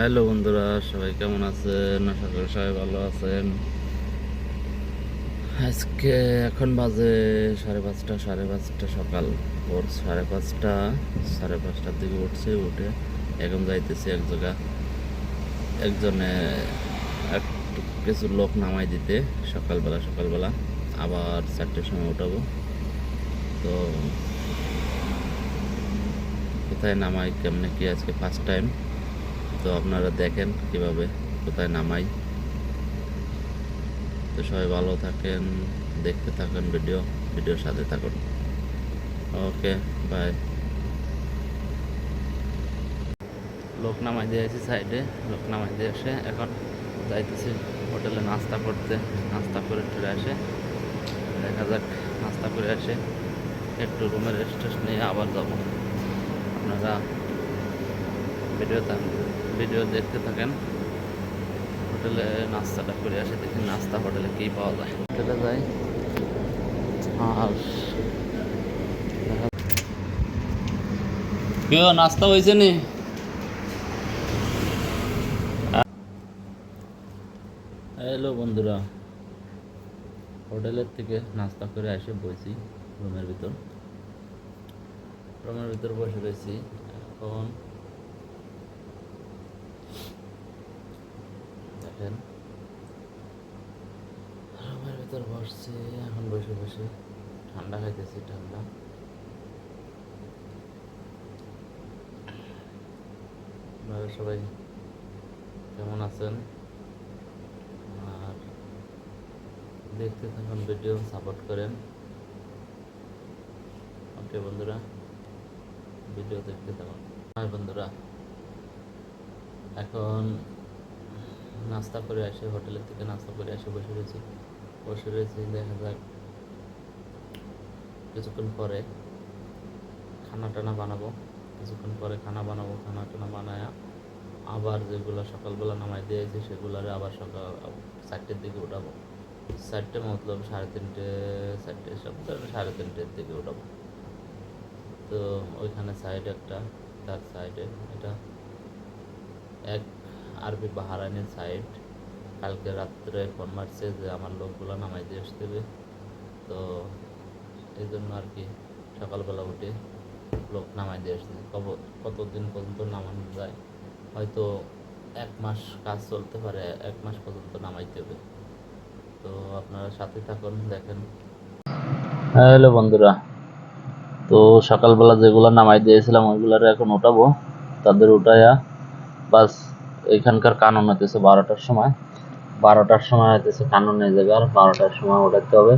Hello বন্ধুরা, সবাই কেমন আছেন? আশা করি সবাই ভালো আছেন। আজকে এখন বাজে সাড়ে পাঁচটা সাড়ে পাঁচটা সকাল। ভোর সাড়ে পাঁচটা, সাড়ে পাঁচটার দিকে উঠছে, উঠে এখন যাইতেছি এক জায়গা একজনে এক কিছু লোক নামাই দিতে, সকালবেলা সকালবেলা। আবার চারটের সময় উঠাবো। তো কোথায় নামাই, কেমনে কি আজকে ফার্স্ট টাইম? তো আপনারা দেখেন কীভাবে কোথায় নামাই। তো সবাই ভালো থাকেন, দেখতে থাকেন ভিডিও, ভিডিওর সাথে থাকুন। Okay, bye. লোক নামাই দিয়েছি সাইডে, লোক নামাই দিয়ে এসে এখন যাইতেছি হোটেলে নাস্তা করতে। নাস্তা করে ফিরে আসে। দেখা যাক, নাস্তা করে আসে। একটু রুমের রেস্টেস্ট নিয়ে আবার যাব। আপনারা ভিডিও ভিডিও দেখতে থাকেন। হোটেলে নাস্তাটা করে আসে, দেখি নাস্তা হোটেলে কী পাওয়া যায়। হোটেলে যাই। আর নাস্তা হয়েছে নি? হ্যালো বন্ধুরা। হোটেলের থেকে নাস্তা করে এসে বসি রুমের ভিতর। রুমের ভিতর বসে রয়েছি। এখন দেখেন রুমের ভিতর বসছি, এখন বসে বসে ঠান্ডা খাইতেছি, ঠান্ডা। আপনারা সবাই কেমন আছেন? আর দেখতে থাকুন ভিডিও সাপোর্ট করেন। ওকে বন্ধুরা ভিডিও দেখতে থাকুন। হ্যাঁ বন্ধুরা, এখন নাস্তা করে আসে, হোটেলের থেকে নাস্তা করে এসে বসে রয়েছি। বসে রয়েছি, দেখা যাক। কিছুক্ষণ পরে খানা টানা বানাবো। কিছুক্ষণ পরে খানা বানাবো খানা টানা বানায় আবার যেগুলো সকালবেলা নামাই দিয়েছি, সেগুলোরে আবার সকাল চারটের দিকে উঠাবো। চারটে মতলব সাড়ে তিনটে, চারটে সব সাড়ে তিনটের দিকে উঠাবো। তো ওইখানে সাইড একটা, তার সাইডে এটা। এক আরবি বাহারাইনের সাইড কালকে রাত্রে ফোন মারছে যে আমার লোকগুলো নামাই দিয়ে আসতে হবে। তো এই জন্য আর কি সকালবেলা উঠে লোক নামাই দিয়ে আসছে কতদিন পর্যন্ত নামানো যায়? হয়তো এক মাস কাজ চলতে পারে, এক মাস পর্যন্ত নামাইতে হবে। তো আপনারা সাথে থাকুন, দেখেন। হ্যাঁ হ্যালো বন্ধুরা। তো সকালবেলা যেগুলো নামাই দিয়েছিলাম, ওইগুলার এখন উঠাবো। তাদের উঠাইয়া বাস এখানকার কানন হইতেছে বারোটার সময়। বারোটার সময় হইতেছে কানন যাবে আর বারোটার সময় উঠাতে হবে।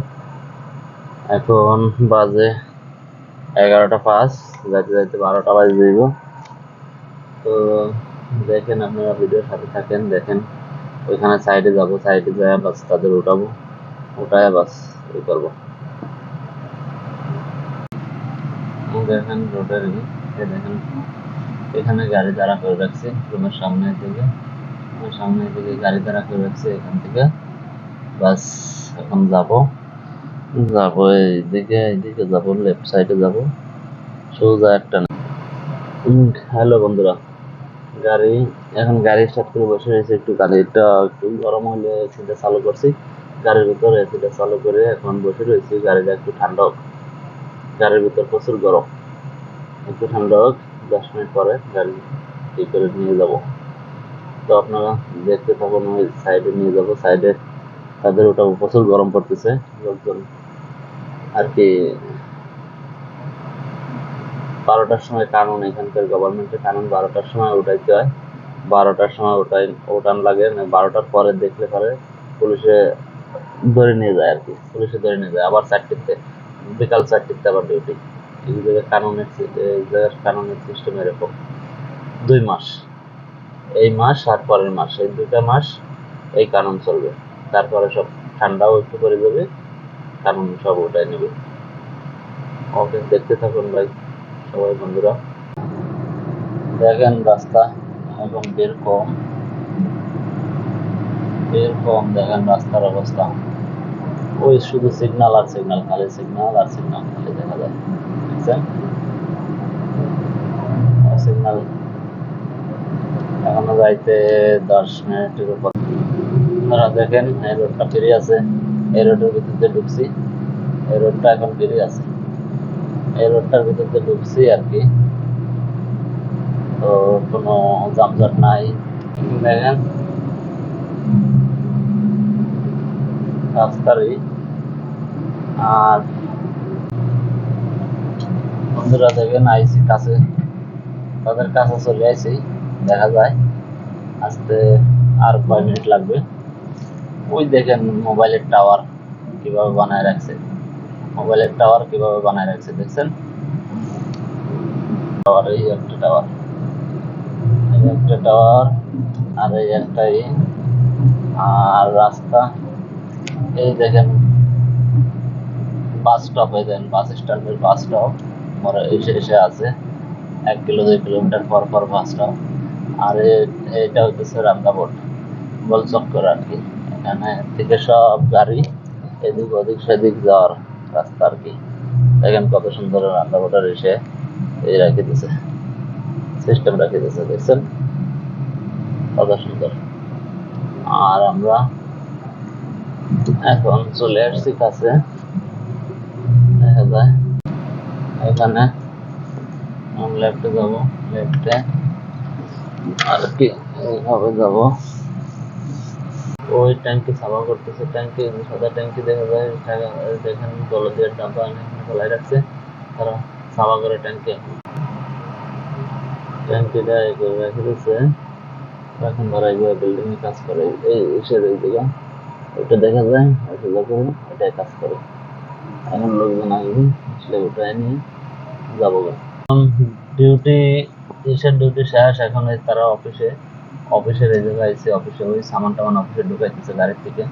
এখন বাজে এগারোটা পাঁচ যাইতে যাইতে বারোটা বাজে যাইব। তো দেখেন আপনারা ভিডিওর সাথে থাকেন দেখেন ওইখানে সাইডে যাব সাইডে যায় বাস তাদের উঠাবো উঠায় বাস এই করব। দেখেন রোডের ই, দেখেন। এখানে গাড়ি দাঁড়া করে রাখছে রুমের সামনে থেকে। রুমের সামনে থেকে গাড়ি দাঁড়া করে রাখছে এখান থেকে। বাস, এখন যাব। যাব এইদিকে এইদিকে যাব লেফট সাইডে যাব। সোজা একটা হ্যালো বন্ধুরা। গাড়ি, এখন গাড়ি স্টার্ট করে বসে রয়েছে একটু। গাড়িটা একটু গরম হলে এসিটা চালু করছি। গাড়ির ভিতর এসিটা চালু করে এখন বসে রয়েছি। গাড়িটা একটু ঠান্ডা হোক। গাড়ির ভিতর প্রচুর গরম। একটু ঠান্ডা হোক। দশ মিনিট পরে গাড়ি ঠিক করে নিয়ে যাব। তো আপনারা দেখতে থাকুন ওই সাইডে নিয়ে যাব। সাইডে তাদের ওটা প্রচুর গরম পড়তেছে, লোকজন আর কি। বারোটার সময় কানুন, এখানকার গভর্নমেন্টের কানুন বারোটার সময় উঠাইতে হয়। বারোটার সময় ওটাই ওঠান লাগে না বারোটার পরে দেখলে পরে পুলিশে ধরে নিয়ে যায় আর কি, পুলিশে ধরে নিয়ে যায়। আবার চারটিতে, বিকাল চারটিতে আবার ডিউটি এই জায়গায় কানুনের এরকম। দুই মাস। এই মাস আর পরের মাস। এই দুইটা মাস এই কানুন চলবে। তারপরে সব ঠান্ডাও একটু করে দেবে কানুন সব ওটাই নেবে। ওকে, দেখতে থাকুন ভাই, সবাই বন্ধুরা। দেখেন রাস্তা এখন বের কম। বের কম, দেখেন রাস্তার অবস্থা। ওই শুধু সিগনাল আর সিগনাল খালি সিগনাল আর সিগনাল খালি দেখা যায়। দেখছেন সিগন্যাল এখনও যাইতে দশ মিনিটের উপর। আপনারা দেখেন, এই রোডটা ফ্রি আছে। এই রোডের ভিতর দিয়ে ঢুকছি। এই রোডটা এখন ফ্রি আছে। এই রোডটার ভিতর দিয়ে ঢুকছি আর কি। তো কোনো যানজট নাই। দেখেন। রাস্তারই আর বন্ধুরা দেখেন, আইসি কাছে, তাদের কাছে চলে আইসি, দেখা যায়। আসতে আর কয় মিনিট লাগবে? ওই দেখেন মোবাইলের টাওয়ার কীভাবে বানায় রাখছে। মোবাইলের টাওয়ার কীভাবে বানায় রাখছে, দেখছেন? টাওয়ার, এই একটা টাওয়ার। এই একটা টাওয়ার আর এই একটা আর রাস্তা, এই দেখেন বাস স্টপ এই দেখেন বাস স্ট্যান্ডের বাস স্টপ এসে এসে আছে। এক কিলো, দুই কিলোমিটার পর পর বাস স্টপ আর এটা হচ্ছে রামদাবোট গোল চক্কর আর কি। এখানে থেকে সব গাড়ি এদিক ওদিক, সেদিক যাওয়ার রাস্তা আর কি। দেখেন কত সুন্দর রান্দাবোটার এসে এই রাখি দিছে। সিস্টেম রাখি দিছে, দেখছেন? কত সুন্দর। আর আমরা এখন চলে আসছি কাছে। যায় এখানে লেফটে যাব লেফটে আর কি, এইভাবে যাব। ওই ট্যাঙ্কি সাফা করতেছে, ট্যাঙ্কি, সাদা ট্যাঙ্কি দেখা যায়। দেখেন জলদিয়ার ডাব্বা এখানে ফেলাই রাখছে। তারা সাফা করে ট্যাঙ্কি। ট্যাঙ্কিটা রেখে দিচ্ছে এখন ধরা গিয়ে বিল্ডিং এ কাজ করে। এই এই দিকে। ওইটা দেখা যায় ওইটা কাজ করে। এখন লোকজন আসবে আসলে ওটাই নিয়ে যাব ডিউটি এসের ডিউটি শেষ, এখন তারা অফিসে অফিসের এই জায়গায় এসে অফিসে ওই সামান টামান অফিসে ঢুকাইতেছে গাড়ির থেকে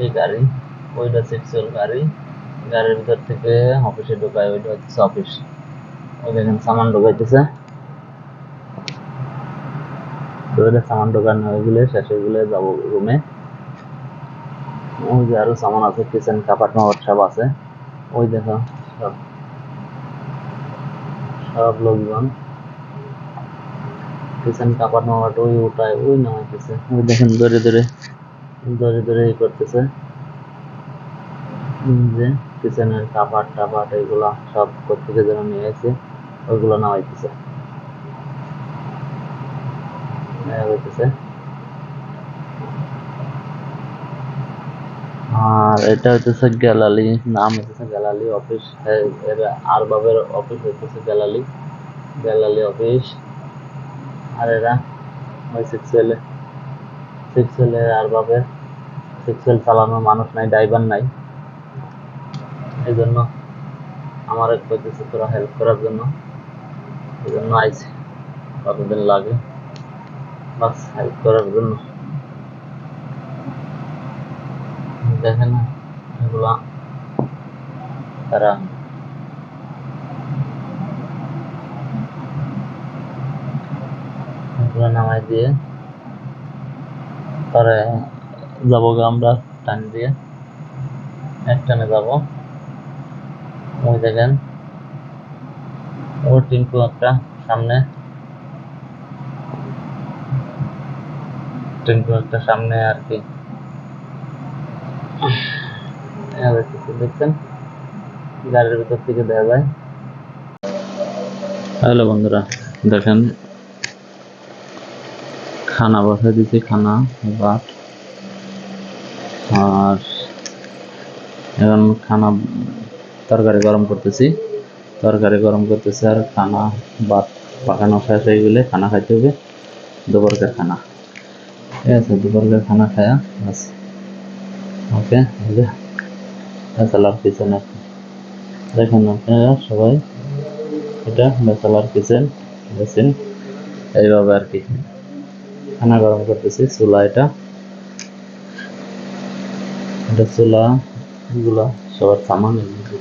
এই গাড়ি, ওইটা সিক্সুয়াল গাড়ি। গাড়ির ভিতর থেকে অফিসে ঢুকায়, ওইটা হচ্ছে অফিস ওই দেখেন সামান ঢুকাইতেছে। এটা সামান ঢোকানো হয়ে গেলে শেষ হয়ে গেলে যাব রুমে ওই যে আরও সামান আছে কিচেন কাপাট মাপাট সব আছে। ওই দেখো সব। সব লোকজন। কিচেন কাপাট মাপাট ওই উঠায় ওই নামাইতেছে ওই দেখেন ধরে ধরে। ধরে ধরে ই করতেছে। যে কিচেনের কাপাট টাপাট এগুলা সব কোথেকে যেন নিয়ে এসে ওইগুলো নামাইতেছে। হইতেছে আর এটা হইতেছে গ্যালারি নাম হইতেছে গ্যালারি অফিস এর আরবাবের অফিস হইতেছে গ্যালারি গ্যালারি অফিস। আর এরা ওই সিক্সেলে সিক্সেলে আরবাবের সিক্সেল চালানোর মানুষ নাই, ড্রাইভার নাই। এই জন্য আমার কইতেছে তোরা হেল্প করার জন্য। এই জন্য আইছি, কতদিন লাগে? বাস হেল্প করার জন্য। দেখেন, এগুলা তারা নামাই দিয়ে পরে যাব আমরা টান দিয়ে, এক টানে যাব। ওই দেখেন ও টিঙ্কু একটা সামনে। টিঙ্কু একটা সামনে আর কি। দেখছেন। গাড়ির ভিতর থেকে দেখা যায়। হ্যালো বন্ধুরা, দেখেন। খানা বসে দিচ্ছি খানা, ভাত। আর এখন খানা তরকারি গরম করতেছি। তরকারি গরম করতেছি আর খানা, ভাত পাকানো শেষ হয়ে গেলে খানা খাইতে হবে। দুপুরকার খানা। ঠিক আছে দুপুরকার খানা খায়া, বাস। ওকে ব্যাচেলার কিচেন দেখেন আপনারা সবাই, এটা ব্যাচেলার কিচেন বেসিন এইভাবে আর কি। খানা গরম করতেছি, চুলা এটা। এটা চুলা, এগুলা সবার সামান। এগুলো